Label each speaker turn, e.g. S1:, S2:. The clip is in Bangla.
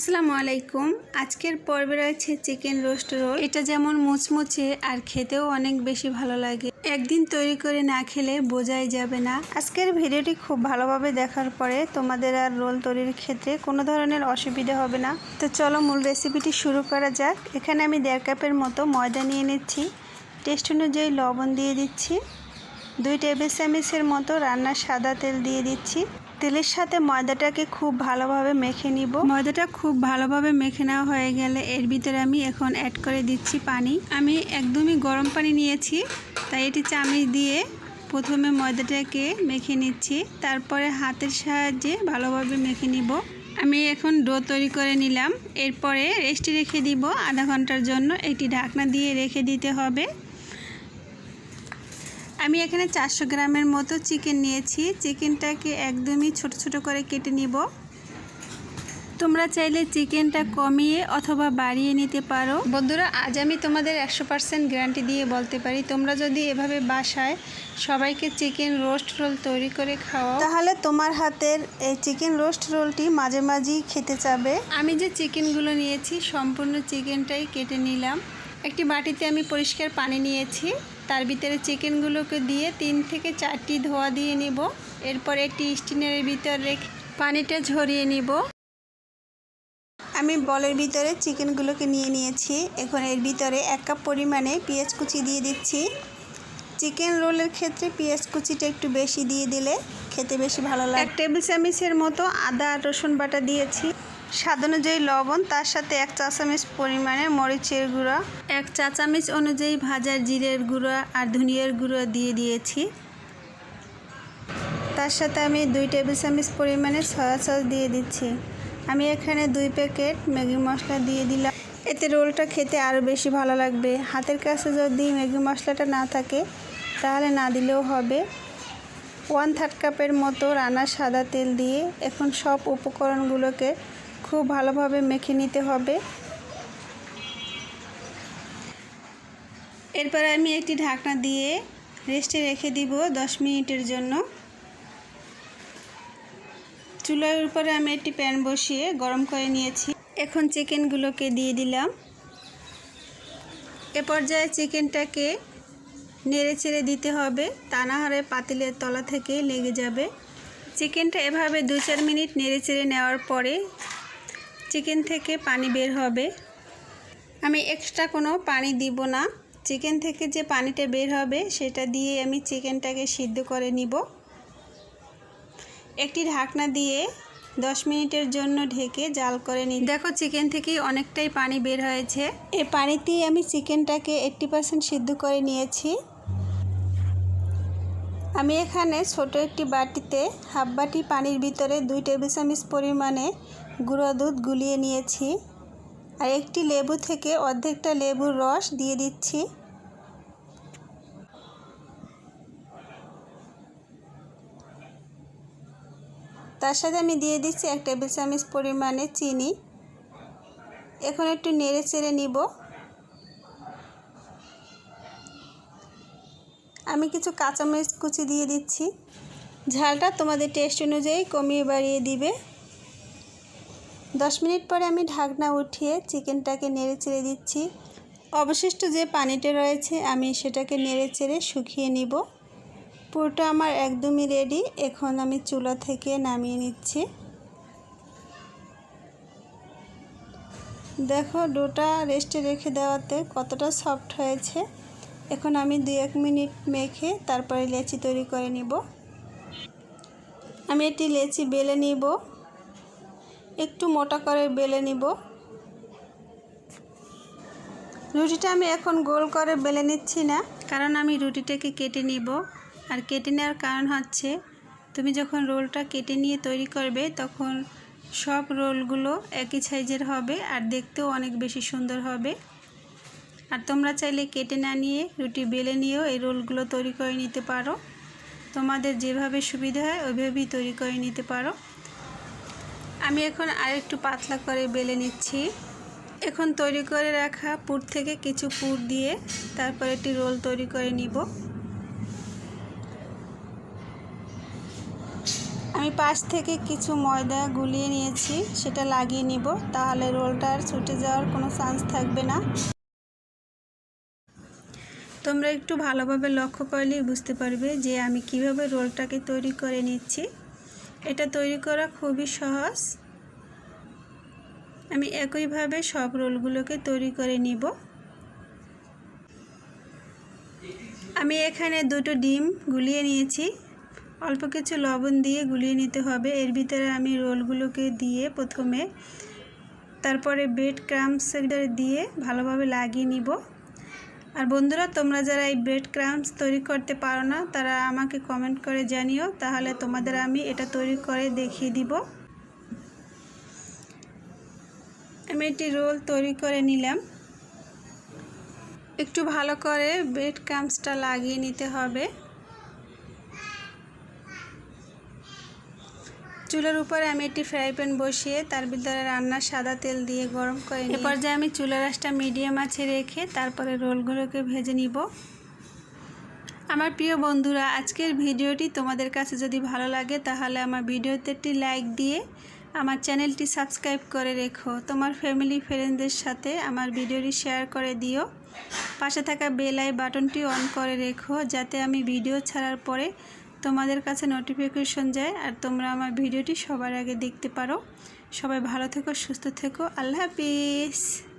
S1: আসসালামু আলাইকুম। আজকের পর্বে রয়েছে চিকেন রোস্ট রোল। এটা যেমন মুচমুচে আর খেতেও অনেক বেশি ভালো লাগে। একদিন তৈরি করে না খেলে বোঝাই যাবে না। আজকের ভিডিওটি খুব ভালোভাবে দেখার পরে তোমাদের আর রোল তৈরির ক্ষেত্রে কোনো ধরনের অসুবিধা হবে না। তো চলো মূল রেসিপিটি শুরু করা যাক। এখানে আমি দেড় কাপের মতো ময়দা নিয়ে নিচ্ছি। টেস্ট অনুযায়ী লবণ দিয়ে দিচ্ছি। দুই টেবিল চামচের মতো রান্নার সাদা তেল দিয়ে দিচ্ছি। তেলের সাথে ময়দাটাকে খুব ভালোভাবে মেখে নিব। ময়দাটা খুব ভালোভাবে মেখে নেওয়া হয়ে গেলে এর ভিতরে আমি এখন অ্যাড করে দিচ্ছি পানি। আমি একদমই গরম পানি নিয়েছি, তাই এটি চামচ দিয়ে প্রথমে ময়দাটাকে মেখে নিচ্ছি। তারপরে হাতের সাহায্যে ভালোভাবে মেখে নিব। আমি এখন ডো তৈরি করে নিলাম। এরপরে রেস্টে রেখে দিব আধা ঘণ্টার জন্য। একটি ঢাকনা দিয়ে রেখে দিতে হবে। আমি এখানে চারশো গ্রামের মতো চিকেন নিয়েছি। চিকেনটাকে একদমই ছোট ছোট করে কেটে নিব। তোমরা চাইলে চিকেনটা কমিয়ে অথবা বাড়িয়ে নিতে পারো। বন্ধুরা আজ আমি তোমাদের একশো পার্সেন্ট গ্যারান্টি দিয়ে বলতে পারি তোমরা যদি এভাবে বাসায় সবাইকে চিকেন রোস্ট রোল তৈরি করে খাও তাহলে তোমার হাতের এই চিকেন রোস্ট রোলটি মাঝে মাঝেই খেতে চাবে। আমি যে চিকেনগুলো নিয়েছি সম্পূর্ণ চিকেনটাই কেটে নিলাম। একটি বাটিতে আমি পরিষ্কার পানি নিয়েছি। তার ভিতরে চিকেনগুলোকে দিয়ে তিন থেকে চারটি ধোয়া দিয়ে নিব। এরপর একটি স্টিনের ভিতর রেখে পানিটা ঝরিয়ে নিব। আমি বলের ভিতরে চিকেনগুলোকে নিয়ে নিয়েছি। এখন এর ভিতরে এক কাপ পরিমাণে পেঁয়াজ কুচি দিয়ে দিচ্ছি। চিকেন রোলের ক্ষেত্রে পেঁয়াজ কুচিটা একটু বেশি দিয়ে দিলে খেতে বেশি ভালো লাগে। এক টেবিল চামচের মতো আদা রসুন বাটা দিয়েছি। স্বাদ অনুযায়ী লবণ, তার সাথে এক চা চামচ পরিমাণে মরিচের গুঁড়া, এক চা চামচ অনুযায়ী ভাজার জিরের গুঁড়া আর ধনিয়ার গুঁড়া দিয়ে দিয়েছি। তার সাথে আমি দুই টেবিল চামচ পরিমাণে সয়া সস দিয়ে দিচ্ছি। আমি এখানে দুই প্যাকেট ম্যাগি মশলা দিয়ে দিলাম। এতে রোলটা খেতে আরও বেশি ভালো লাগবে। হাতের কাছে যদি ম্যাগি মশলাটা না থাকে, তাহলে না দিলেও হবে। ওয়ান থার্ড কাপের মতো রান্নার সাদা তেল দিয়ে এখন সব উপকরণগুলোকে খুব ভালোভাবে মেখে নিতে হবে। এরপর আমি একটি ঢাকনা দিয়ে রেস্টে রেখে দিব দশ মিনিটের জন্য। চুলার উপরে আমি একটি প্যান বসিয়ে গরম করে নিয়েছি। এখন চিকেনগুলোকে দিয়ে দিলাম। এ পর্যায়ে চিকেনটাকে নেড়ে চেড়ে দিতে হবে। তা না পাতিলের তলা থেকে লেগে যাবে। চিকেনটা এভাবে দু চার মিনিট নেড়ে চেড়ে নেওয়ার পরে চিকেন থেকে পানি বের হবে। আমি এক্সট্রা কোনো পানি দিব না। চিকেন থেকে যে পানিটা বের হবে, সেটা দিয়ে আমি চিকেনটাকে সিদ্ধ করে নিব। একটি ঢাকনা দিয়ে দশ মিনিটের জন্য ঢেকে জাল করে নিই দেখো চিকেন থেকে অনেকটাই পানি বের হয়েছে। এই পানিতেই আমি চিকেনটাকে এইট্টি পার্সেন্ট সিদ্ধ করে নিয়েছি। আমি এখানে ছোট একটি বাটিতে হাফ বাটি পানির ভিতরে দুই টেবিল চামচ পরিমাণে গুঁড়ো দুধ গুলিয়ে নিয়েছি। আর একটি লেবু থেকে অর্ধেকটা লেবুর রস দিয়ে দিচ্ছি। তার সাথে আমি দিয়ে দিচ্ছি এক টেবিল চামচ পরিমাণে চিনি। এখন একটু নেড়ে চেড়ে নিব। আমি কিছু কাঁচামরিচ কুচি দিয়ে দিচ্ছি। ঝালটা তোমাদের টেস্ট অনুযায়ী কমিয়ে বাড়িয়ে দিবে। দশ মিনিট পরে আমি ঢাকনা উঠিয়ে চিকেনটাকে নেড়ে চেড়ে দিচ্ছি। অবশিষ্ট যে পানিটা রয়েছে, আমি সেটাকে নেড়ে চেড়ে শুকিয়ে নিব। পুরোটা আমার একদমই রেডি এখন আমি চুলা থেকে নামিয়ে নিচ্ছি। দেখো, ডোটা রেস্টে রেখে দেওয়াতে কতটা সফট হয়েছে। এখন আমি দু এক মিনিট মেখে তারপরে লেচি তৈরি করে নিব। আমি একটি লেচি বেলে নিব। একটু মোটা করে বেলে নিব। রুটিটা আমি এখন গোল করে বেলে নিচ্ছি না, কারণ আমি রুটিটাকে কেটে নিব। আর কেটে নেওয়ার কারণ হচ্ছে, তুমি যখন রোলটা কেটে নিয়ে তৈরি করবে, তখন সব রোলগুলো একই সাইজের হবে আর দেখতেও অনেক বেশি সুন্দর হবে। আর তোমরা চাইলে কেটে না নিয়ে রুটি বেলে নিয়েও এই রোলগুলো তৈরি করে নিতে পারো। তোমাদের যেভাবে সুবিধা হয়, ওইভাবেই তৈরি করে নিতে পারো। আমি এখন আর একটু পাতলা করে বেলে নিচ্ছি। এখন তৈরি করে রাখা পুর থেকে কিছু পুর দিয়ে তারপর একটি রোল তৈরি করে নিব। আমি পাশ থেকে কিছু ময়দা গুলিয়ে নিয়েছি, সেটা লাগিয়ে নিব, তাহলে রোলটা আর ছুটে যাওয়ার কোনো চান্স থাকবে না। তোমরা একটু ভালোভাবে লক্ষ্য করলেই বুঝতে পারবে যে আমি কীভাবে রোলটাকে তৈরি করে নিচ্ছি। এটা তৈরি করা খুবই সহজ। আমি একইভাবে সব রোলগুলোকে তৈরি করে নিব। আমি এখানে দুটো ডিম গুলিয়ে নিয়েছি। অল্প কিছু লবণ দিয়ে গুলিয়ে নিতে হবে। এর ভিতরে আমি রোলগুলোকে দিয়ে প্রথমে তারপরে বেড ক্রামসের দিয়ে ভালোভাবে লাগিয়ে নিব। আর বন্ধুরা, তোমরা যারা এই ব্রেড ক্রামস তৈরি করতে পারো না, তারা আমাকে কমেন্ট করে জানিও, তাহলে তোমাদের আমি এটা তৈরি করে দেখিয়ে দিব। আমি একটি রোল তৈরি করে নিলাম। একটু ভালো করে ব্রেড ক্রামসটা লাগিয়ে নিতে হবে। চুলার উপরে আমি একটি ফ্রাই প্যান বসিয়ে তার ভিতরে রান্নার সাদা তেল দিয়ে গরম করে নিই। এরপর যে আমি চুলার আঁচটা মিডিয়াম আছে রেখে তারপরে রোলগুলোকে ভেজে নিব। আমার প্রিয় বন্ধুরা, আজকের ভিডিওটি তোমাদের কাছে যদি ভালো লাগে তাহলে আমার ভিডিওতে একটি লাইক দিয়ে আমার চ্যানেলটি সাবস্ক্রাইব করে রেখো। তোমার ফ্যামিলি, ফ্রেন্ডদের সাথে আমার ভিডিওটি শেয়ার করে দিও। পাশে থাকা বেল আই বাটনটি অন করে রেখো যাতে আমি ভিডিও ছাড়ার পরে তোমাদের কাছে নোটিফিকেশন যায় আর তোমরা আমার ভিডিওটি সবার আগে দেখতে পারো। সবাই ভালো থেকো, সুস্থ থেকো। আল্লাহ হাফিজ।